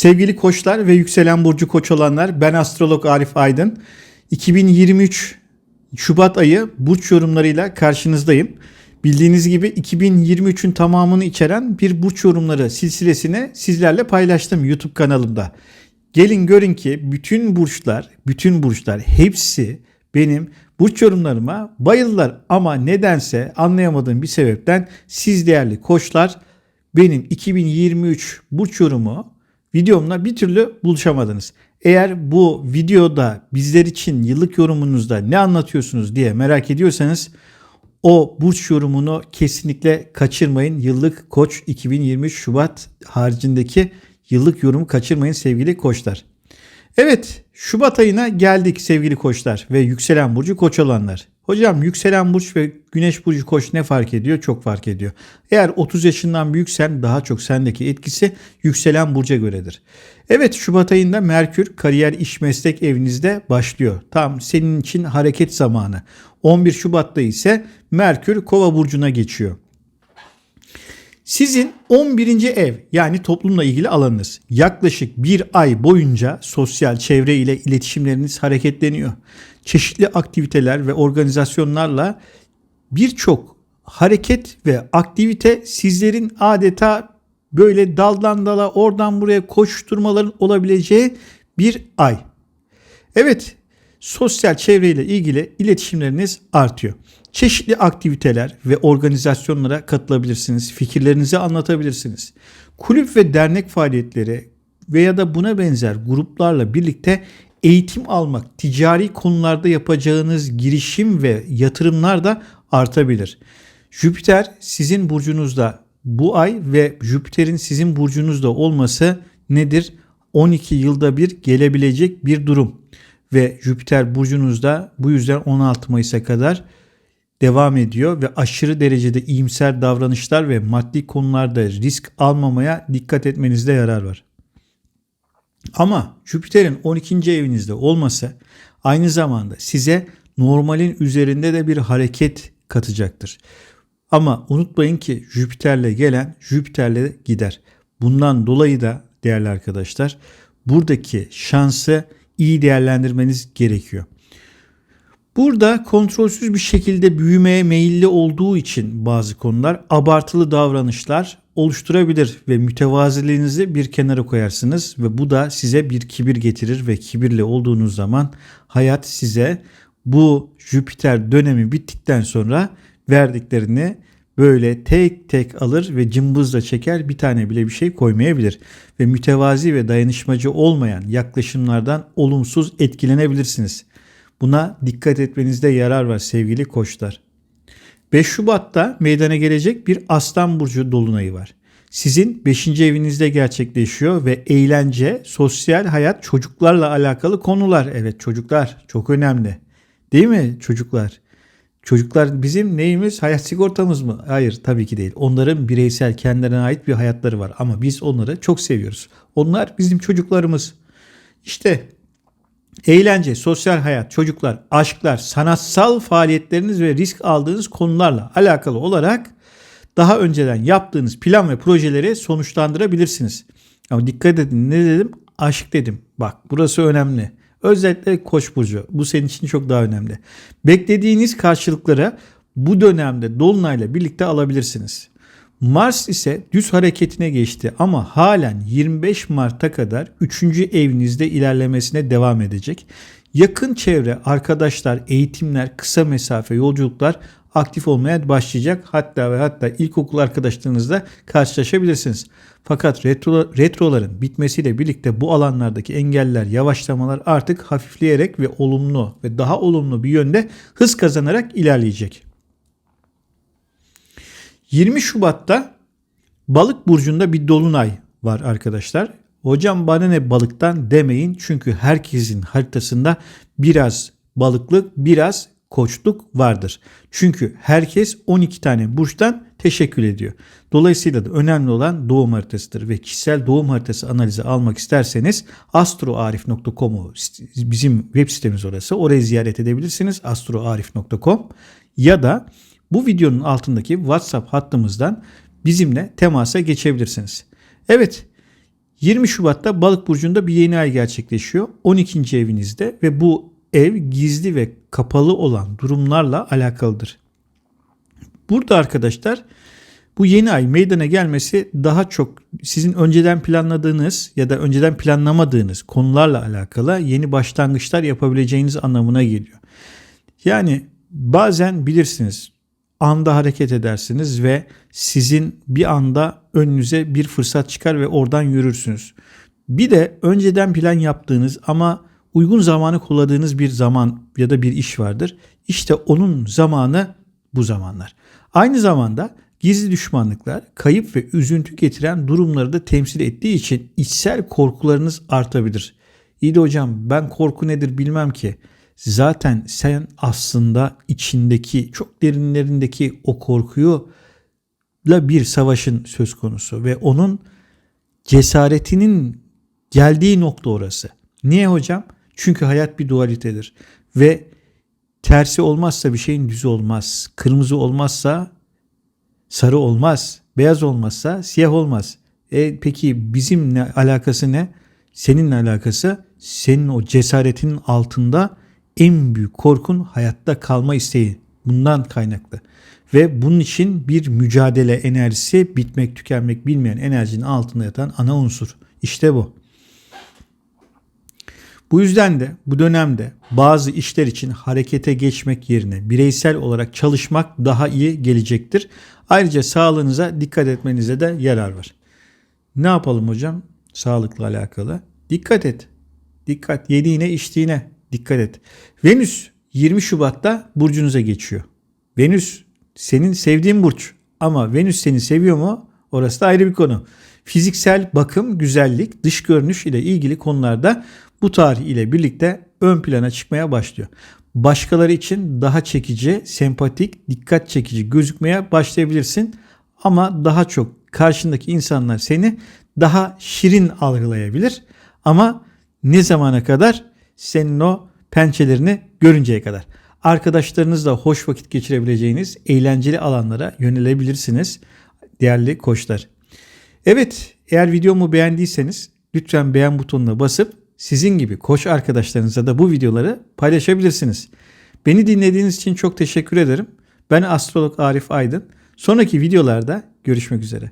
Sevgili koçlar ve yükselen burcu koç olanlar ben astrolog Arif Aydın. 2023 Şubat ayı burç yorumlarıyla karşınızdayım. Bildiğiniz gibi 2023'ün tamamını içeren bir burç yorumları silsilesini sizlerle paylaştım YouTube kanalımda. Gelin görün ki bütün burçlar, bütün burçlar hepsi benim burç yorumlarıma bayıldılar ama nedense anlayamadığım bir sebepten siz değerli koçlar benim 2023 burç yorumu videomla bir türlü buluşamadınız. Eğer bu videoda bizler için yıllık yorumunuzda ne anlatıyorsunuz diye merak ediyorsanız o burç yorumunu kesinlikle kaçırmayın. Yıllık Koç 2023 Şubat haricindeki yıllık yorumu kaçırmayın sevgili koçlar. Evet Şubat ayına geldik sevgili koçlar ve yükselen burcu koç olanlar. Hocam yükselen burç ve güneş burcu koç ne fark ediyor? Çok fark ediyor. Eğer 30 yaşından büyüksen daha çok sendeki etkisi yükselen burca göredir. Evet Şubat ayında Merkür kariyer iş meslek evinizde başlıyor. Tam senin için hareket zamanı. 11 Şubat'ta ise Merkür Kova burcuna geçiyor. Sizin 11. ev yani toplumla ilgili alanınız yaklaşık bir ay boyunca sosyal çevre ile iletişimleriniz hareketleniyor. Çeşitli aktiviteler ve organizasyonlarla birçok hareket ve aktivite sizlerin adeta böyle daldan dala oradan buraya koşturmaların olabileceği bir ay. Evet sosyal çevreyle ilgili iletişimleriniz artıyor. Çeşitli aktiviteler ve organizasyonlara katılabilirsiniz. Fikirlerinizi anlatabilirsiniz. Kulüp ve dernek faaliyetleri veya da buna benzer gruplarla birlikte eğitim almak, ticari konularda yapacağınız girişim ve yatırımlar da artabilir. Jüpiter sizin burcunuzda bu ay ve Jüpiter'in sizin burcunuzda olması nedir? 12 yılda bir gelebilecek bir durum ve Jüpiter burcunuzda bu yüzden 16 Mayıs'a kadar devam ediyor ve aşırı derecede iyimser davranışlar ve maddi konularda risk almamaya dikkat etmenizde yarar var. Ama Jüpiter'in 12. evinizde olması aynı zamanda size normalin üzerinde de bir hareket katacaktır. Ama unutmayın ki Jüpiter'le gelen Jüpiter'le gider. Bundan dolayı da değerli arkadaşlar buradaki şansı iyi değerlendirmeniz gerekiyor. Burada kontrolsüz bir şekilde büyümeye meyilli olduğu için bazı konular abartılı davranışlar oluşturabilir ve mütevaziliğinizi bir kenara koyarsınız ve bu da size bir kibir getirir ve kibirli olduğunuz zaman hayat size bu Jüpiter dönemi bittikten sonra verdiklerini böyle tek tek alır ve cımbızla çeker bir tane bile bir şey koymayabilir. Ve mütevazi ve dayanışmacı olmayan yaklaşımlardan olumsuz etkilenebilirsiniz. Buna dikkat etmenizde yarar var sevgili koçlar. 5 Şubat'ta meydana gelecek bir Aslan Burcu dolunayı var. Sizin 5. evinizde gerçekleşiyor ve eğlence, sosyal hayat, çocuklarla alakalı konular. Evet çocuklar çok önemli. Değil mi çocuklar? Çocuklar bizim neyimiz? Hayat sigortamız mı? Hayır tabii ki değil. Onların bireysel kendilerine ait bir hayatları var ama biz onları çok seviyoruz. Onlar bizim çocuklarımız. İşte eğlence, sosyal hayat, çocuklar, aşklar, sanatsal faaliyetleriniz ve risk aldığınız konularla alakalı olarak daha önceden yaptığınız plan ve projeleri sonuçlandırabilirsiniz. Ama dikkat edin ne dedim? Aşk dedim. Bak burası önemli. Özellikle Koç burcu. Bu senin için çok daha önemli. Beklediğiniz karşılıkları bu dönemde dolunayla birlikte alabilirsiniz. Mars ise düz hareketine geçti ama halen 25 Mart'a kadar 3. evinizde ilerlemesine devam edecek. Yakın çevre, arkadaşlar, eğitimler, kısa mesafe yolculuklar aktif olmaya başlayacak. Hatta ve hatta ilkokul arkadaşlarınızla karşılaşabilirsiniz. Fakat retro, retroların bitmesiyle birlikte bu alanlardaki engeller, yavaşlamalar artık hafifleyerek ve olumlu ve daha olumlu bir yönde hız kazanarak ilerleyecek. 20 Şubat'ta Balık burcunda bir dolunay var arkadaşlar. Hocam bana ne balıktan demeyin çünkü herkesin haritasında biraz balıklık, biraz koçluk vardır. Çünkü herkes 12 tane burçtan teşekkür ediyor. Dolayısıyla da önemli olan doğum haritasıdır ve kişisel doğum haritası analizi almak isterseniz astroarif.com'u bizim web sitemiz orası. Orayı ziyaret edebilirsiniz astroarif.com ya da bu videonun altındaki WhatsApp hattımızdan bizimle temasa geçebilirsiniz. Evet 20 Şubat'ta Balık burcunda bir yeni ay gerçekleşiyor. 12. evinizde ve bu ev gizli ve kapalı olan durumlarla alakalıdır. Burada arkadaşlar bu yeni ay meydana gelmesi daha çok sizin önceden planladığınız ya da önceden planlamadığınız konularla alakalı yeni başlangıçlar yapabileceğiniz anlamına geliyor. Yani bazen bilirsiniz anda hareket edersiniz ve sizin bir anda önünüze bir fırsat çıkar ve oradan yürürsünüz. Bir de önceden plan yaptığınız ama uygun zamanı kulladığınız bir zaman ya da bir iş vardır. İşte onun zamanı bu zamanlar. Aynı zamanda gizli düşmanlıklar, kayıp ve üzüntü getiren durumları da temsil ettiği için içsel korkularınız artabilir. İyi de hocam ben korku nedir bilmem ki. Zaten sen aslında içindeki çok derinlerindeki o korkuyu la bir savaşın söz konusu ve onun cesaretinin geldiği nokta orası. Niye hocam? Çünkü hayat bir dualitedir ve tersi olmazsa bir şeyin düzü olmaz. Kırmızı olmazsa sarı olmaz. Beyaz olmazsa siyah olmaz. E peki bizimle alakası ne? Seninle alakası senin o cesaretinin altında en büyük korkun hayatta kalma isteği. Bundan kaynaklı. Ve bunun için bir mücadele enerjisi bitmek tükenmek bilmeyen enerjinin altında yatan ana unsur. İşte bu. Bu yüzden de bu dönemde bazı işler için harekete geçmek yerine bireysel olarak çalışmak daha iyi gelecektir. Ayrıca sağlığınıza dikkat etmenize de yarar var. Ne yapalım hocam? Sağlıkla alakalı. Dikkat et. Dikkat. Yediğine içtiğine dikkat et. Venüs 20 Şubat'ta burcunuza geçiyor. Venüs senin sevdiğin burç ama Venüs seni seviyor mu? Orası da ayrı bir konu. Fiziksel bakım, güzellik, dış görünüş ile ilgili konularda bu tarih ile birlikte ön plana çıkmaya başlıyor. Başkaları için daha çekici, sempatik, dikkat çekici gözükmeye başlayabilirsin ama daha çok karşındaki insanlar seni daha şirin algılayabilir. Ama ne zamana kadar? Senin o pençelerini görünceye kadar. Arkadaşlarınızla hoş vakit geçirebileceğiniz eğlenceli alanlara yönelebilirsiniz değerli koçlar. Evet eğer videomu beğendiyseniz lütfen beğen butonuna basıp sizin gibi koç arkadaşlarınıza da bu videoları paylaşabilirsiniz. Beni dinlediğiniz için çok teşekkür ederim. Ben astrolog Arif Aydın. Sonraki videolarda görüşmek üzere.